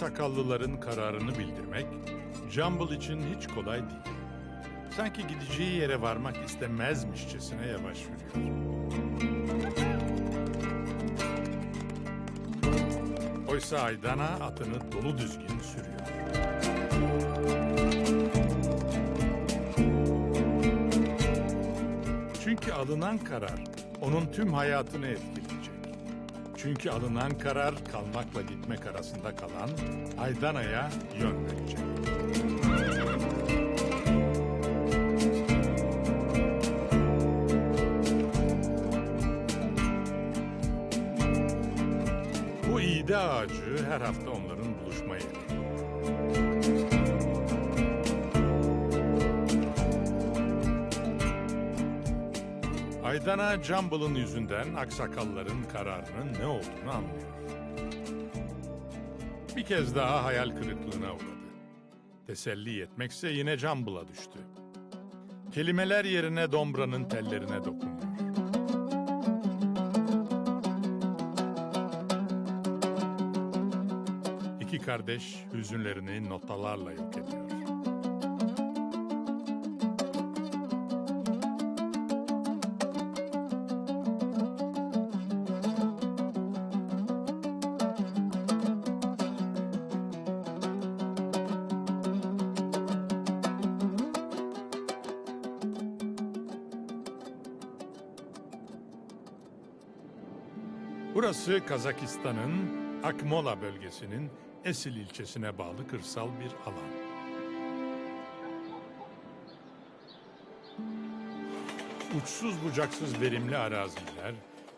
Aksakallıların kararını bildirmek Jumble için hiç kolay değil. Sanki gideceği yere varmak istemezmişçesine yavaş yürüyor. Oysa Aydana atını dolu düzgün sürüyor. Çünkü alınan karar onun tüm hayatını etkileyecek. Çünkü alınan karar kalmakla gitmek arasında kalan Aydana'ya yön verecek. Bu iğde ağacı her hafta Aydana Jumble'ın yüzünden aksakalların kararının ne olduğunu anlıyor. Bir kez daha hayal kırıklığına uğradı. Teselli etmekse yine Jumble'a düştü. Kelimeler yerine Dombra'nın tellerine dokunuyor. İki kardeş hüzünlerini notalarla yok ediyor. Burası Kazakistan'ın Akmola bölgesinin Esil ilçesine bağlı kırsal bir alan. Uçsuz bucaksız verimli araziler,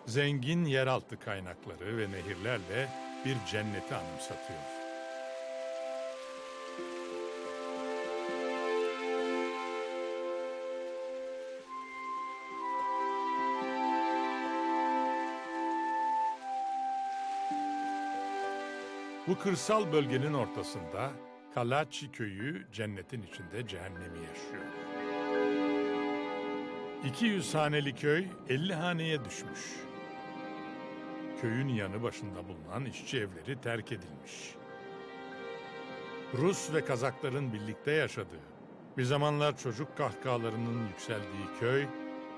zengin yeraltı kaynakları ve nehirlerle bir cenneti anımsatıyor. Bu kırsal bölgenin ortasında Kalaçi köyü cennetin içinde cehennemi yaşıyor. 200 haneli köy 50 haneye düşmüş. Köyün yanı başında bulunan işçi evleri terk edilmiş. Rus ve Kazakların birlikte yaşadığı, bir zamanlar çocuk kahkahalarının yükseldiği köy,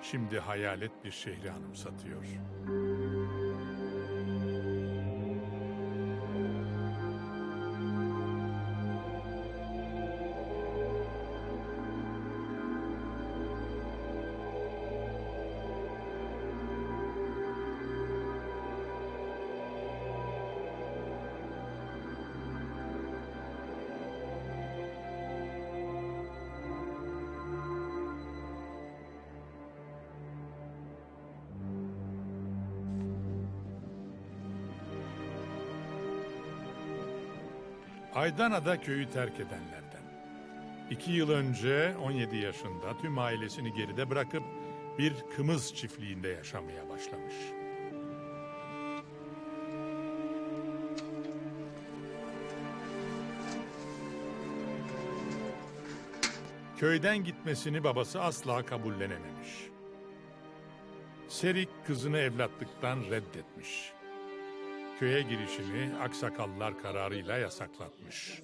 şimdi hayalet bir şehri anımsatıyor. Aydana'da köyü terk edenlerden. İki yıl önce 17 yaşında tüm ailesini geride bırakıp bir kımız çiftliğinde yaşamaya başlamış. Köyden gitmesini babası asla kabullenememiş. Serik kızını evlatlıktan reddetmiş köye girişini aksakallar kararıyla yasaklatmış.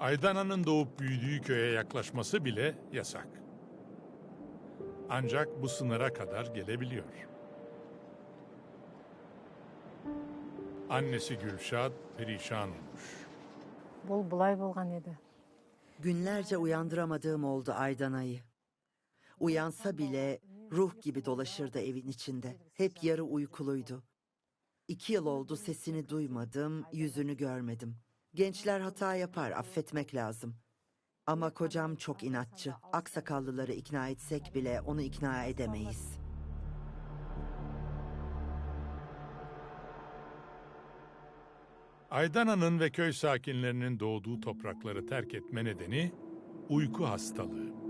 Aydana'nın doğup büyüdüğü köye yaklaşması bile yasak. Ancak bu sınıra kadar gelebiliyor. Annesi Gülşad perişan olmuş. Bol bulay bulgan edi. Günlerce uyandıramadığım oldu Aydana'yı. Uyansa bile ruh gibi dolaşırdı evin içinde. Hep yarı uykuluydu. İki yıl oldu sesini duymadım, yüzünü görmedim. Gençler hata yapar, affetmek lazım. Ama kocam çok inatçı. Aksakallıları ikna etsek bile onu ikna edemeyiz. Aydana'nın ve köy sakinlerinin doğduğu toprakları terk etme nedeni uyku hastalığı.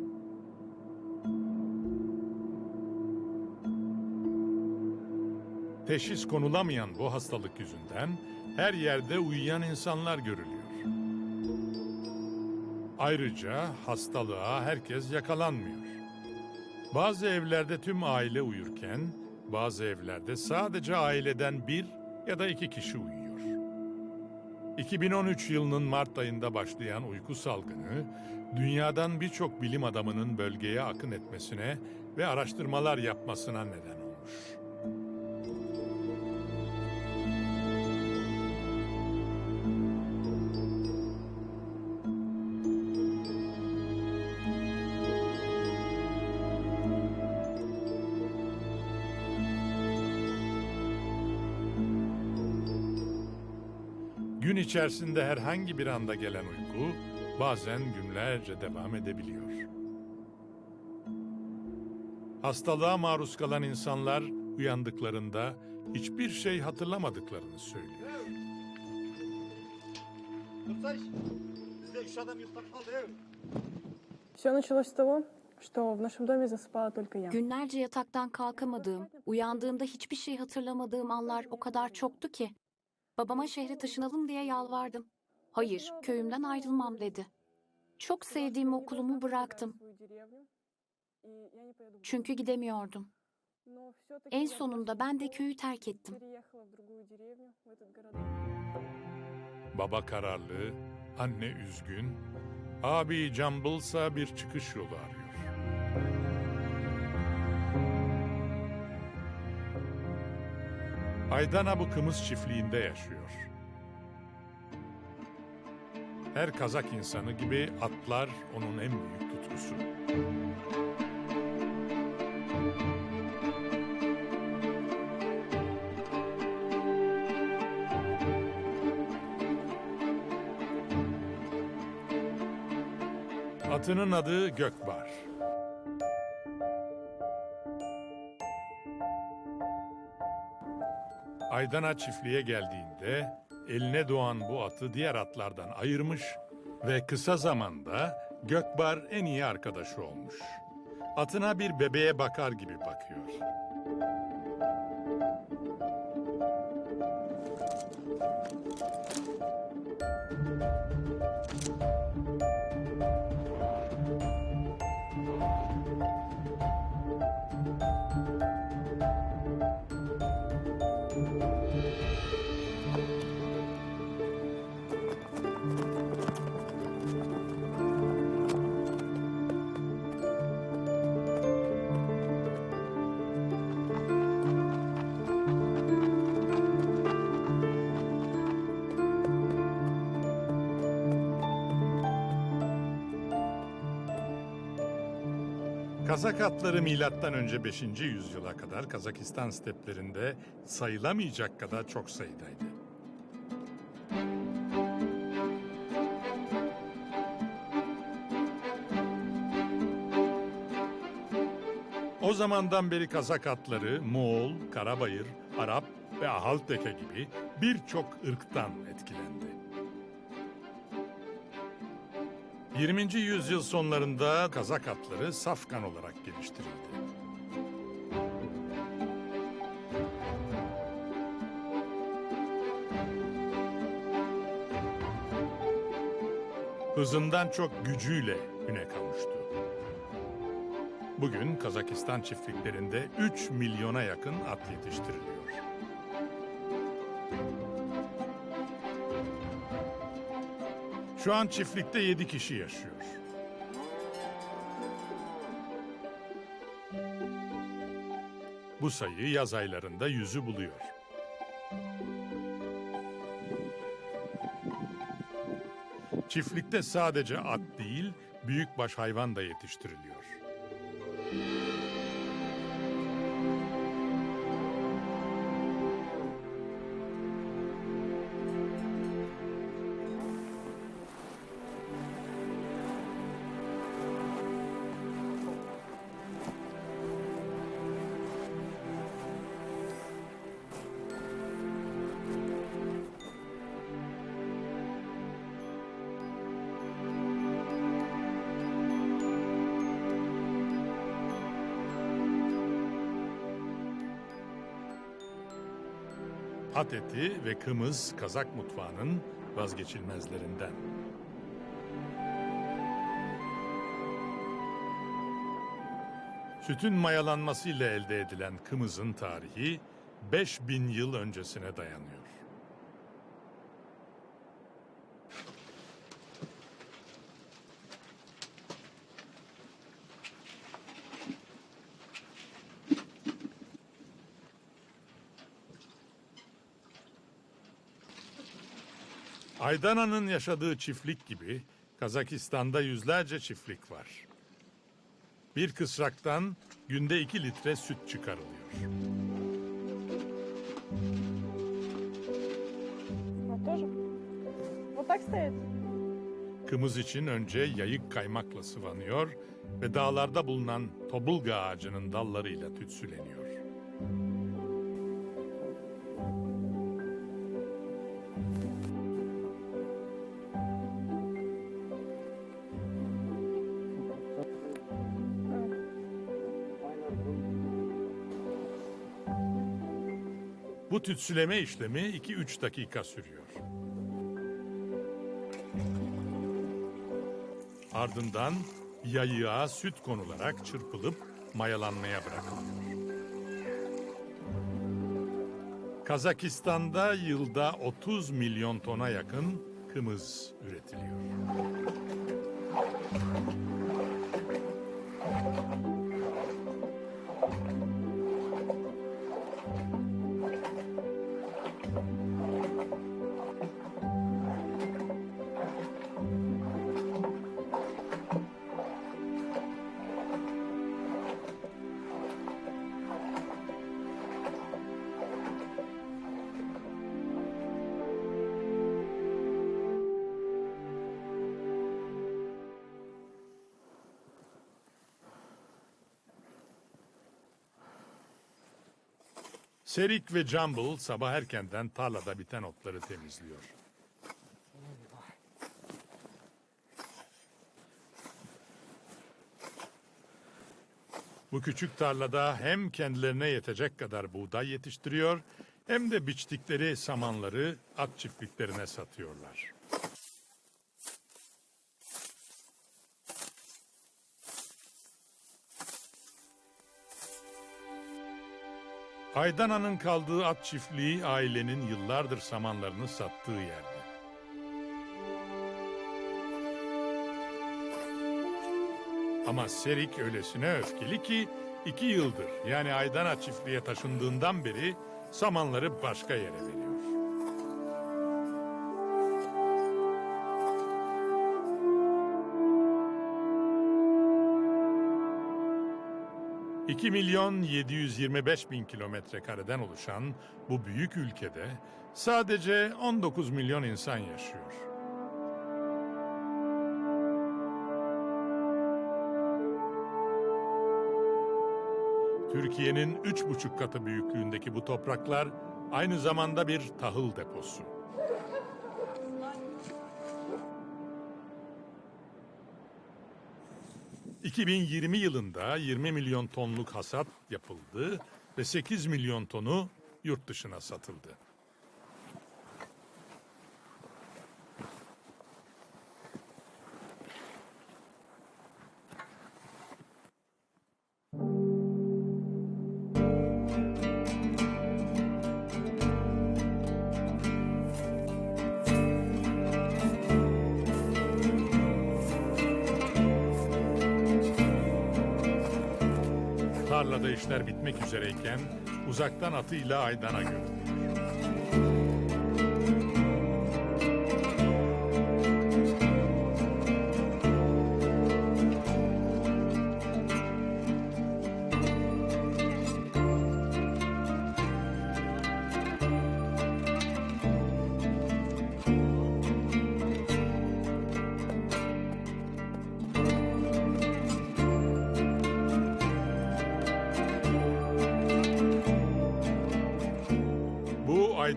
Teşhis konulamayan bu hastalık yüzünden her yerde uyuyan insanlar görülüyor. Ayrıca hastalığa herkes yakalanmıyor. Bazı evlerde tüm aile uyurken bazı evlerde sadece aileden bir ya da iki kişi uyuyor. 2013 yılının Mart ayında başlayan uyku salgını, dünyadan birçok bilim adamının bölgeye akın etmesine ve araştırmalar yapmasına neden olmuş. içerisinde herhangi bir anda gelen uyku bazen günlerce devam edebiliyor. Hastalığa maruz kalan insanlar uyandıklarında hiçbir şey hatırlamadıklarını söylüyor. Durсайшы бізде үш адам ұйықтап қалды ей Все началось с того, что в нашем доме засыпала только я. Günlerce yataktan kalkamadığım, uyandığımda hiçbir şey hatırlamadığım anlar o kadar çoktu ki. Babama şehre taşınalım diye yalvardım. Hayır, köyümden ayrılmam dedi. Çok sevdiğim okulumu bıraktım. Çünkü gidemiyordum. En sonunda ben de köyü terk ettim. Baba kararlı, anne üzgün, abi cambılsa bir çıkış yolu arıyor. Aydana bu kımız çiftliğinde yaşıyor. Her Kazak insanı gibi atlar onun en büyük tutkusu. Atının adı Gökbar. Aydana çiftliğe geldiğinde eline doğan bu atı diğer atlardan ayırmış ve kısa zamanda Gökbar en iyi arkadaşı olmuş. Atına bir bebeğe bakar gibi bakıyor. Kazak atları milattan önce 5. yüzyıla kadar Kazakistan steplerinde sayılamayacak kadar çok sayıdaydı. O zamandan beri Kazak atları Moğol, Karabayır, Arap ve Ahalteke gibi birçok ırktan etkilendi. 20. yüzyıl sonlarında Kazak atları safkan olarak geliştirildi. Hızından çok gücüyle üne kavuştu. Bugün Kazakistan çiftliklerinde 3 milyona yakın at yetiştiriliyor. Şu an çiftlikte 7 kişi yaşıyor. Bu sayı yaz aylarında yüzü buluyor. Çiftlikte sadece at değil, büyükbaş hayvan da yetiştiriliyor. At eti ve kımız Kazak mutfağının vazgeçilmezlerinden. Sütün mayalanmasıyla elde edilen kımızın tarihi 5000 yıl öncesine dayanıyor. Aydana'nın yaşadığı çiftlik gibi Kazakistan'da yüzlerce çiftlik var. Bir kısraktan günde iki litre süt çıkarılıyor. Kımız için önce yayık kaymakla sıvanıyor ve dağlarda bulunan tobulga ağacının dallarıyla tütsüleniyor. Bu tütsüleme işlemi 2-3 dakika sürüyor. Ardından yayığa süt konularak çırpılıp mayalanmaya bırakılıyor. Kazakistan'da yılda 30 milyon tona yakın kımız üretiliyor. Serik ve Jumble sabah erkenden tarlada biten otları temizliyor. Bu küçük tarlada hem kendilerine yetecek kadar buğday yetiştiriyor hem de biçtikleri samanları at çiftliklerine satıyorlar. Aydana'nın kaldığı at çiftliği ailenin yıllardır samanlarını sattığı yerde. Ama Serik öylesine öfkeli ki iki yıldır yani Aydana çiftliğe taşındığından beri samanları başka yere veriyor. ...2 milyon 725 bin kilometre kareden oluşan bu büyük ülkede... ...sadece 19 milyon insan yaşıyor. Türkiye'nin üç buçuk katı büyüklüğündeki bu topraklar... ...aynı zamanda bir tahıl deposu. ...2020 yılında 20 milyon tonluk hasat yapıldı... ...ve 8 milyon tonu yurt dışına satıldı. Uzaktan atıyla Aydan'a görünüyor.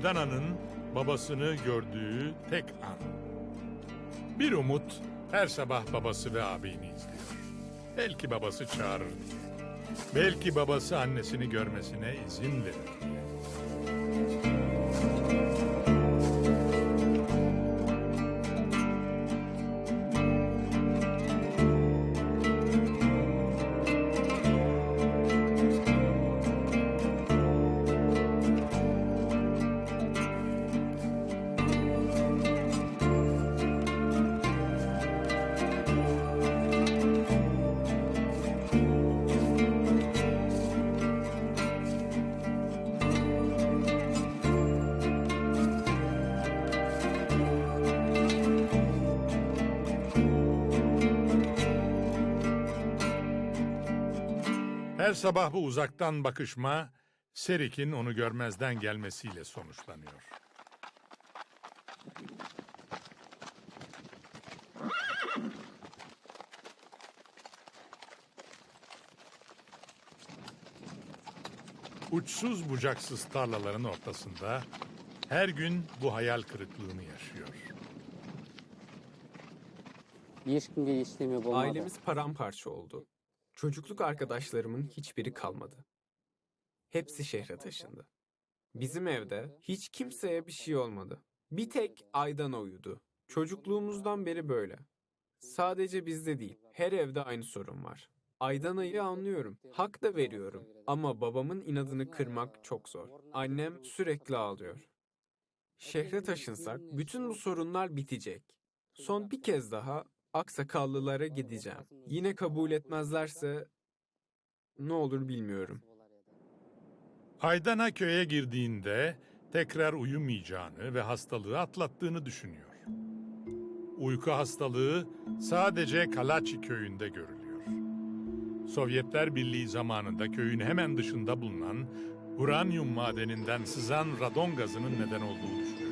Bu Aydana'nın babasını gördüğü tek an. Bir umut her sabah babası ve abini izliyor. Belki babası çağırır diye. Belki babası annesini görmesine izin verir diye. Her sabah bu uzaktan bakışma Serik'in onu görmezden gelmesiyle sonuçlanıyor. Uçsuz bucaksız tarlaların ortasında her gün bu hayal kırıklığını yaşıyor. Bir gün geçti mi bulmadı. Ailemiz paramparça oldu. Çocukluk arkadaşlarımın hiçbiri kalmadı. Hepsi şehre taşındı. Bizim evde hiç kimseye bir şey olmadı. Bir tek Aydan uyudu. Çocukluğumuzdan beri böyle. Sadece bizde değil, her evde aynı sorun var. Aydana'yı anlıyorum, hak da veriyorum. Ama babamın inadını kırmak çok zor. Annem sürekli ağlıyor. Şehre taşınsak bütün bu sorunlar bitecek. Son bir kez daha aksakallılara gideceğim. Yine kabul etmezlerse ne olur bilmiyorum. Aydana köye girdiğinde tekrar uyumayacağını ve hastalığı atlattığını düşünüyor. Uyku hastalığı sadece Kalaçi köyünde görülüyor. Sovyetler Birliği zamanında köyün hemen dışında bulunan uranyum madeninden sızan radon gazının neden olduğu düşünülüyor.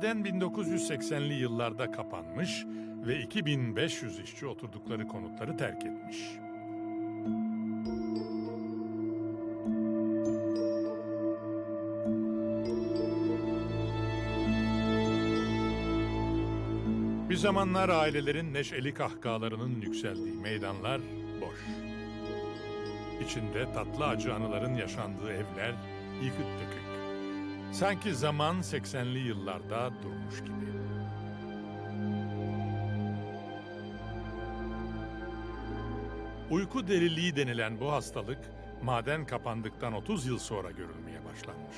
Maden 1980'li yıllarda kapanmış ve 2500 işçi oturdukları konutları terk etmiş. Bir zamanlar ailelerin neşeli kahkahalarının yükseldiği meydanlar boş. İçinde tatlı acı anıların yaşandığı evler yıkık dökük. Sanki zaman 80'li yıllarda durmuş gibi. Uyku deliliği denilen bu hastalık maden kapandıktan 30 yıl sonra görülmeye başlanmış.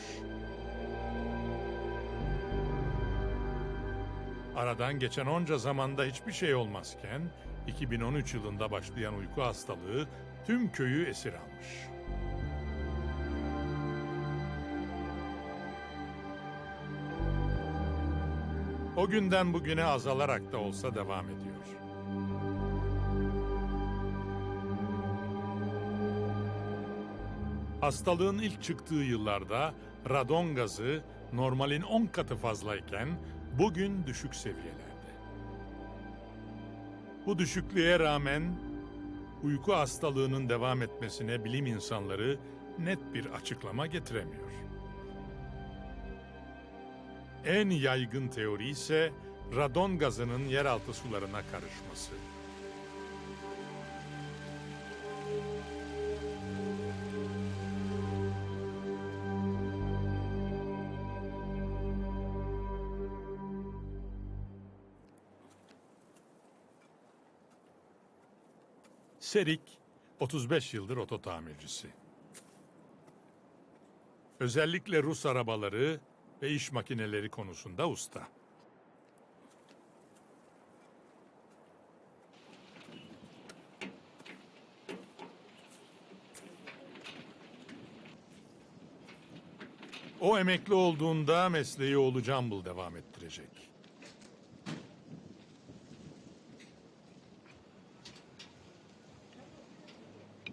Aradan geçen onca zamanda hiçbir şey olmazken 2013 yılında başlayan uyku hastalığı tüm köyü esir almış. O günden bugüne azalarak da olsa devam ediyor. Hastalığın ilk çıktığı yıllarda radon gazı normalin 10 katı fazlayken bugün düşük seviyelerde. Bu düşüklüğe rağmen uyku hastalığının devam etmesine bilim insanları net bir açıklama getiremiyor. En yaygın teori ise radon gazının yeraltı sularına karışması. Serik 35 yıldır oto tamircisi. Özellikle Rus arabaları ve iş makineleri konusunda usta. O emekli olduğunda mesleği oğlu Campbell devam ettirecek.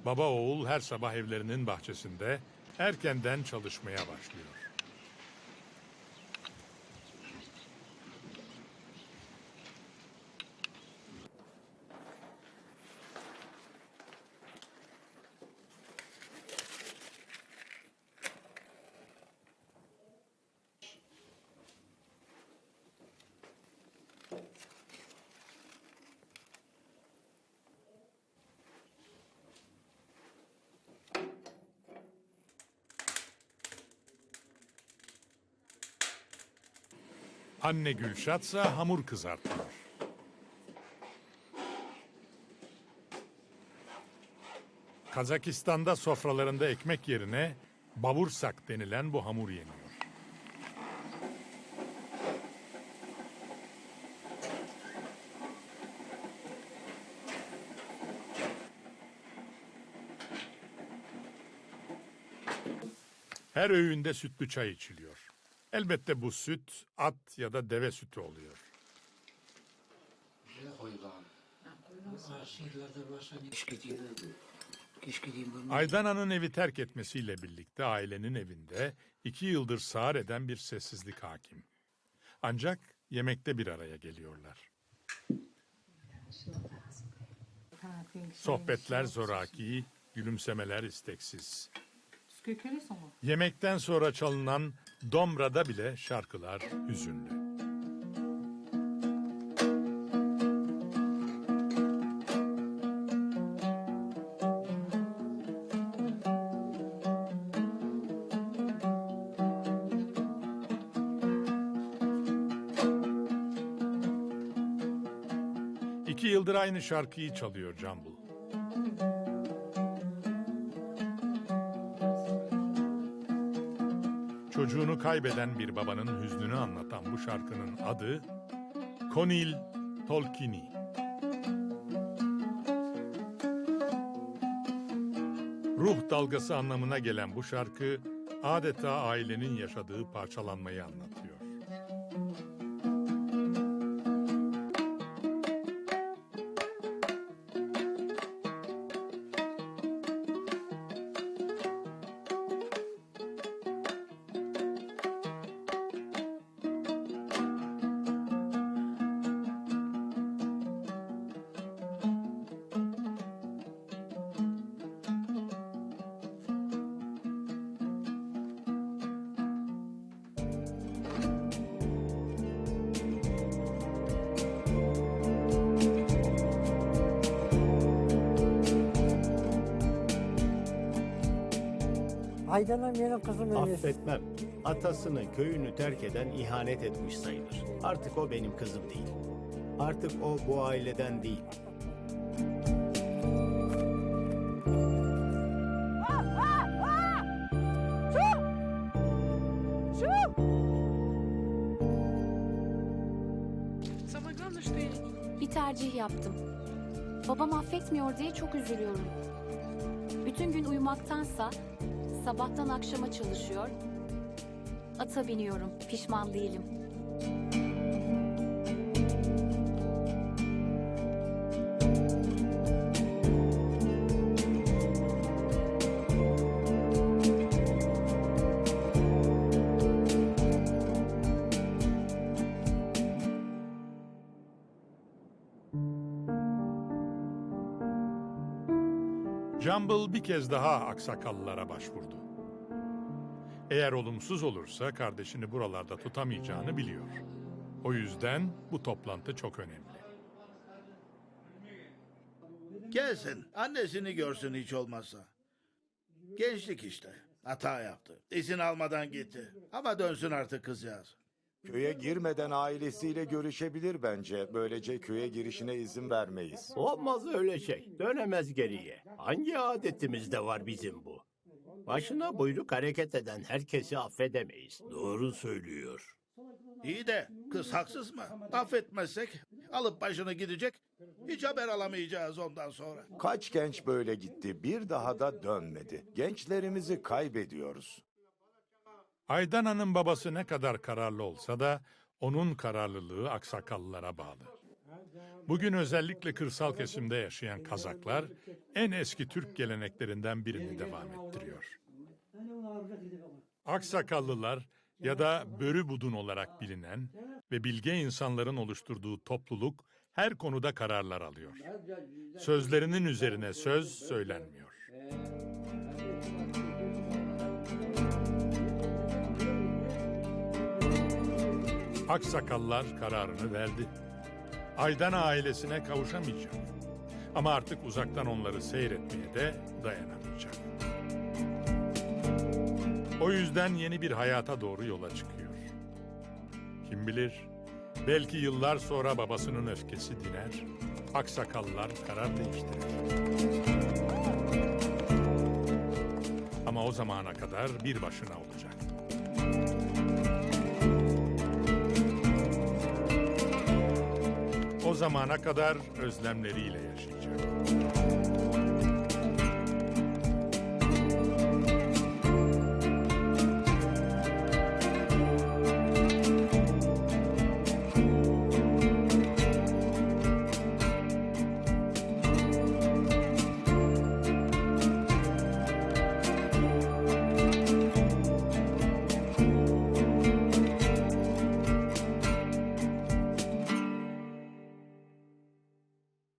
Baba oğul her sabah evlerinin bahçesinde erkenden çalışmaya başlıyor. Anne Gülşatsa hamur kızartıyor. Kazakistan'da sofralarında ekmek yerine bavursak denilen bu hamur yeniyor. Her öğünde sütlü çay içiliyor. Elbette bu süt at ya da deve sütü oluyor. Aydana'nın evi terk etmesiyle birlikte ailenin evinde iki yıldır sağır eden bir sessizlik hakim. Ancak yemekte bir araya geliyorlar. Sohbetler zoraki, gülümsemeler isteksiz. Yemekten sonra çalınan domrada bile şarkılar hüzünlü. İki yıldır aynı şarkıyı çalıyor Cambul. Çocuğunu kaybeden bir babanın hüznünü anlatan bu şarkının adı Konil Tolkini. Ruh dalgası anlamına gelen bu şarkı adeta ailenin yaşadığı parçalanmayı anlatıyor. Kızım Enes. Affetmem. Atasını, köyünü terk eden ihanet etmiş sayılır. Artık o benim kızım değil. Artık o bu aileden değil. Bir tercih yaptım. Babam affetmiyor diye çok üzülüyorum. Bütün gün uyumaktansa sabahtan akşama çalışıyor. Ata biniyorum. Pişman değilim. Jumble bir kez daha aksakallılara başvurdu. Eğer olumsuz olursa kardeşini buralarda tutamayacağını biliyor. O yüzden bu toplantı çok önemli. Gelsin. Annesini görsün hiç olmazsa. Gençlik işte. Hata yaptı. İzin almadan gitti. Ama dönsün artık kızcağız. Köye girmeden ailesiyle görüşebilir bence. Böylece köye girişine izin vermeyiz. Olmaz öyle şey. Dönemez geriye. Hangi adetimizde var bizim bu? Başına buyruk hareket eden herkesi affedemeyiz. Doğru söylüyor. İyi de kız haksız mı? Affetmezsek alıp başını gidecek. Hiç haber alamayacağız ondan sonra. Kaç genç böyle gitti, bir daha da dönmedi. Gençlerimizi kaybediyoruz. Aydana'nın babası ne kadar kararlı olsa da onun kararlılığı aksakallılara bağlı. Bugün özellikle kırsal kesimde yaşayan Kazaklar en eski Türk geleneklerinden birini devam ettiriyor. Aksakallılar ya da Börü Budun olarak bilinen ve bilge insanların oluşturduğu topluluk her konuda kararlar alıyor. Sözlerinin üzerine söz söylenmiyor. Aksakallar kararını verdi. Aydana ailesine kavuşamayacak. Ama artık uzaktan onları seyretmeye de dayanamayacak. O yüzden yeni bir hayata doğru yola çıkıyor. Kim bilir, belki yıllar sonra babasının öfkesi diner, aksakallar karar değiştirir. Ama o zamana kadar bir başına olacak. Zamana kadar özlemleriyle yaşayacak.